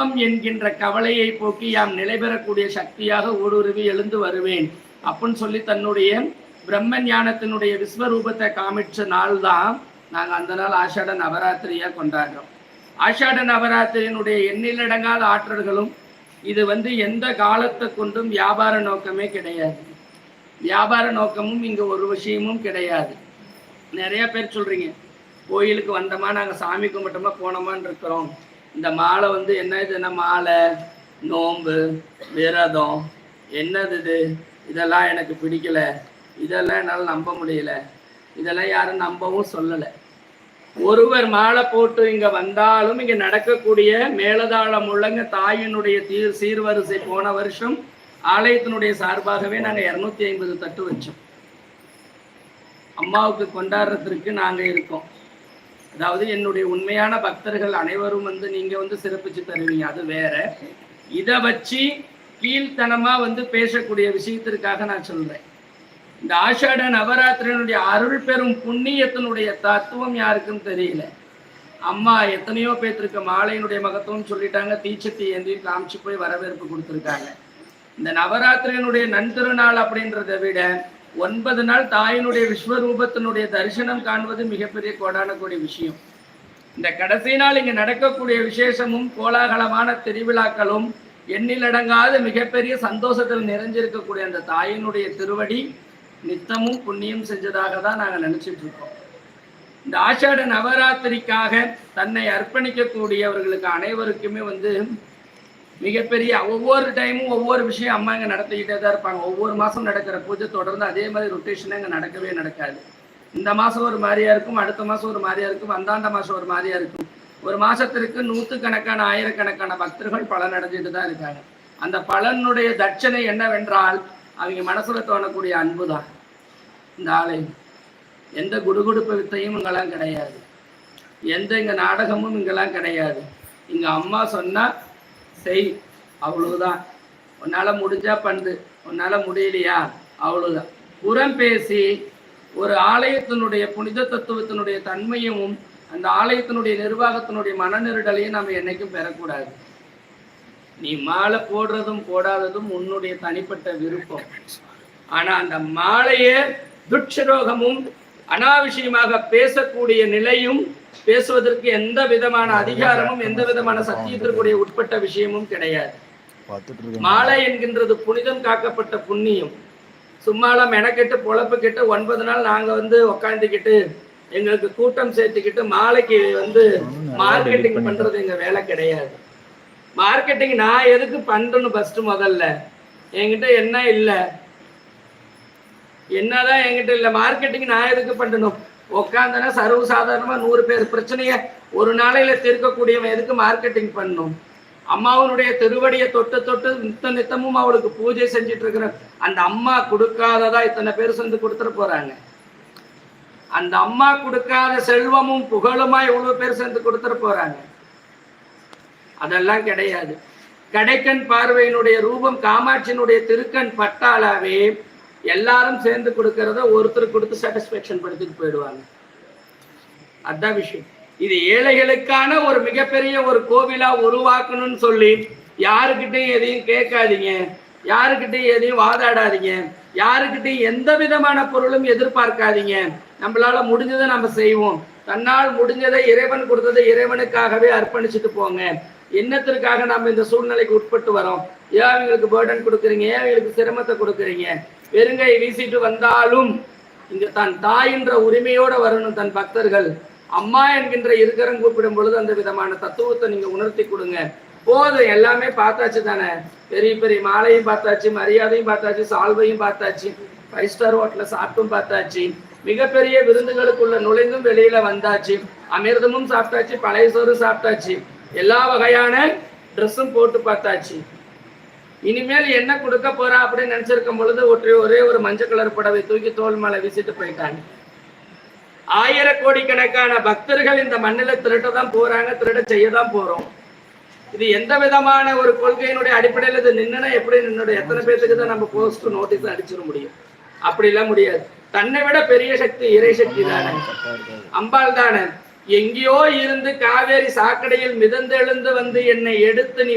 என்கின்ற கவலையை போக்கி யாம் நிலை பெறக்கூடிய சக்தியாக ஊடுருவி எழுந்து வருவேன். அப்படின்னு சொல்லி தன்னுடைய பிரம்ம ஞானத்தினுடைய விஸ்வரூபத்தை காமிச்ச நாள் தான் நாங்கள் அந்த நாள் ஆஷாட நவராத்திரியாக கொண்டாடுறோம். ஆஷாட நவராத்திரியினுடைய எண்ணிலடங்காத ஆற்றல்களும் இது வந்து எந்த காலத்தை கொண்டும் வியாபார நோக்கமே கிடையாது. வியாபார நோக்கமும் இங்கே ஒரு விஷயமும் கிடையாது. நிறைய பேர் சொல்றீங்க கோயிலுக்கு வந்தோமா நாங்கள் சாமி கும்பிட்டோமா போனோமான்னு இருக்கிறோம். இந்த மாலை வந்து என்ன இது? என்ன மாலை? நோன்பு விரதம் என்னது இது? இதெல்லாம் எனக்கு பிடிக்கல. இதெல்லாம் என்னால் நம்ப முடியல. இதெல்லாம் யாரும் நம்பவும் சொல்லலை. ஒருவர் மாலை போட்டு இங்க வந்தாலும் இங்க நடக்கக்கூடிய மேலதாளம் முழங்க தாயினுடைய தீர் சீர்வரிசை போன வருஷம் ஆலயத்தினுடைய சார்பாகவே நாங்கள் இரநூத்தி ஐம்பது தட்டு வச்சோம். அம்மாவுக்கு கொண்டாடுறதுக்கு நாங்கள் இருக்கோம். அதாவது என்னுடைய உண்மையான பக்தர்கள் அனைவரும் வந்து நீங்க வந்து சிறப்பிச்சு தருவீங்க அது வேற. இதை வச்சு கீழ்த்தனமா வந்து பேசக்கூடிய விஷயத்திற்காக நான் சொல்றேன். இந்த ஆஷாட நவராத்திரியினுடைய அருள் பெறும் புண்ணியத்தினுடைய தத்துவம் யாருக்கும் தெரியல. அம்மா எத்தனையோ பேர்த்திருக்க மாலையினுடைய மகத்துவம் சொல்லிட்டாங்க தீச்சத்தி ஏந்தி காமிச்சு போய் வரவேற்பு கொடுத்துருக்காங்க. இந்த நவராத்திரியினுடைய நன்திருநாள் அப்படின்றத விட ஒன்பது நாள் தாயினுடைய விஸ்வரூபத்தினுடைய தரிசனம் காண்பது மிகப்பெரிய கோடான விஷயம். இந்த கடைசி நாள் இங்கே நடக்கக்கூடிய விசேஷமும் கோலாகலமான திருவிழாக்களும் எண்ணிலடங்காத மிகப்பெரிய சந்தோஷத்தில் நிறைஞ்சிருக்கக்கூடிய அந்த தாயினுடைய திருவடி நித்தமும் புண்ணியம் செஞ்சதாக தான் நாங்கள் நினச்சிட்டு இருக்கோம். இந்த ஆஷாட நவராத்திரிக்காக தன்னை அர்ப்பணிக்கக்கூடியவர்களுக்கு அனைவருக்குமே வந்து மிகப்பெரிய ஒவ்வொரு டைமும் ஒவ்வொரு விஷயம் அம்மா இங்கே நடத்திக்கிட்டே தான் இருப்பாங்க. ஒவ்வொரு மாதம் நடக்கிற பூஜை தொடர்ந்து அதே மாதிரி ரொட்டேஷனாக இங்கே நடக்கவே நடக்காது. இந்த மாதம் ஒரு மாதிரியா இருக்கும் அடுத்த மாதம் ஒரு மாதிரியா இருக்கும் அந்தாண்ட மாதம் ஒரு மாதிரியா இருக்கும். ஒரு மாதத்திற்கு நூற்றுக்கணக்கான ஆயிரக்கணக்கான பக்தர்கள் பலன் அடைஞ்சிட்டு தான் இருக்காங்க. அந்த பலனுடைய தட்சணை என்னவென்றால் அவங்க மனசில் தோணக்கூடிய அன்பு தான் இந்த ஆலயம். எந்த குடுகுடுப்பு வித்தையும் இங்கெல்லாம் கிடையாது. எந்த இங்கே நாடகமும் இங்கெல்லாம் கிடையாது. இங்கே அம்மா சொன்னால் செய் அவ்வளவுதான். உன்னால் முடிஞ்சா பண்ணு உன்னால் முடியலையா? அவ்வளவுதான். புறம் பேசி ஒரு ஆலயத்தினுடைய புனித தத்துவத்தினுடைய தன்மையும் அந்த ஆலயத்தினுடைய நிர்வாகத்தினுடைய மனநிருடலையும் நம்ம என்னைக்கும் பெறக்கூடாது. நீ மாலை போடுறதும் போடாததும் உன்னுடைய தனிப்பட்ட விருப்பம். ஆனா அந்த மாலையே துட்சரோகமும் அனாவசியமாக பேசக்கூடிய நிலையும் பேசுவதற்கு எந்த விதமான அதிகாரமும் எந்த விதமான சத்தியத்திற்குரிய உட்பட்ட விஷயமும் கிடையாது. மாலை என்கின்றது புனிதம் காக்கப்பட்ட புண்ணியம். சும்மாலாம் மெனக்கெட்டு பொழப்பு கெட்டு ஒன்பது நாள் நாங்க வந்து உக்காந்துக்கிட்டு எங்களுக்கு கூட்டம் சேர்த்துக்கிட்டு மாலைக்கு வந்து மார்க்கெட்டிங் பண்றது எங்க வேலை கிடையாது. மார்க்கெட்டிங் நான் எதுக்கு பண்றேன்னு ஃபர்ஸ்ட் முதல்ல. என்கிட்ட என்ன இல்லை? என்னதான் என்கிட்ட இல்லை? மார்க்கெட்டிங் நான் எதுக்கு பண்ணணும் உட்காந்தனா சர்வசாதாரணமாக நூறு பேர் பிரச்சனையை ஒரு நாளையில் தீர்க்கக்கூடியவன் எதுக்கு மார்க்கெட்டிங் பண்ணும்? அம்மாவனுடைய திருவடியை தொட்டு தொட்டு நித்த நித்தமும் அவளுக்கு பூஜை செஞ்சுட்டு இருக்கிற அந்த அம்மா கொடுக்காததா இத்தனை பேர் சேர்ந்து கொடுத்துட்டு போறாங்க. அந்த அம்மா கொடுக்காத செல்வமும் புகழுமா எவ்வளவு பேர் சேர்ந்து கொடுத்துட்டு போறாங்க? அதெல்லாம் கிடையாது. கடைக்கண் பார்வையினுடைய ரூபம் காமாட்சியினுடைய திருக்கண் பட்டாலாவே எல்லாரும் சேர்ந்து கொடுக்கறத ஒருத்தர் கொடுத்து சாட்டிஸ்பேக்ஷன் படுத்திட்டு போயிடுவாங்க. அதான் விஷயம். இது ஏழைகளுக்கான ஒரு மிகப்பெரிய ஒரு கோவிலா உருவாக்கணும்னு சொல்லி யாருக்கிட்டையும் எதையும் கேட்காதீங்க. யாருக்கிட்டையும் எதையும் வாதாடாதீங்க. யாருக்கிட்டையும் எந்த விதமான பொருளும் எதிர்பார்க்காதீங்க. நம்மளால முடிஞ்சதை நம்ம செய்வோம். தன்னால் முடிஞ்சதை இறைவன் கொடுத்ததை இறைவனுக்காகவே அர்ப்பணிச்சுட்டு போங்க. என்னத்திற்காக நம்ம இந்த சூழ்நிலைக்கு உட்பட்டு வரோம்? ஏன் அவங்களுக்கு பேர்டன் கொடுக்குறீங்க ஏன் அவங்களுக்கு சிரமத்தை கொடுக்குறீங்க. வெறுங்கை வீசிட்டு வந்தாலும் இங்க தன் தாயின்ற உரிமையோட வரணும் தன் பக்தர்கள். அம்மா என்கின்ற இருக்கரம் கூப்பிடும் பொழுது அந்த விதமான தத்துவத்தை நீங்க உணர்த்தி கொடுங்க. போதும் எல்லாமே பார்த்தாச்சு தானே? பெரிய பெரிய மாலையும் பார்த்தாச்சு மரியாதையும் பார்த்தாச்சு சால்வையும் பார்த்தாச்சு ஃபைவ் ஸ்டார் ஹோட்டல சாப்பிட்டும் பார்த்தாச்சு மிகப்பெரிய விருந்துகளுக்குள்ள நுழைந்தும் வெளியில வந்தாச்சு அமிர்தமும் சாப்பிட்டாச்சு பழைய சோறு சாப்பிட்டாச்சு. எல்லா வகையான ட்ரெஸ்ஸும் போட்டு பார்த்தாச்சு. இனிமேல் என்ன கொடுக்க போறா அப்படின்னு நினைச்சிருக்கும் பொழுது ஒற்றை ஒரே ஒரு மஞ்சள் கலர் புடவை தூக்கி தோல் மேலே வீசிட்டு போயிட்டாங்க. ஆயிர கோடிக்கணக்கான பக்தர்கள் இந்த மண்ணில் திருட்ட தான் போறாங்க திருட செய்ய தான் போறோம். இது எந்த விதமான ஒரு கொள்கையினுடைய அடிப்படையில் இது நின்னுனா எப்படி நின்னுடைய எத்தனை பேர்த்துக்கு தான் நம்ம போஸ்ட் நோட்டீஸ் அடிச்சிட முடியும்? அப்படிலாம் முடியாது. தன்னை விட பெரிய சக்தி இறை சக்தி தானே. அம்பாள் தானே. எங்கேயோ இருந்து காவேரி சாக்கடையில் மிதந்தெழுந்து வந்து என்னை எடுத்து நீ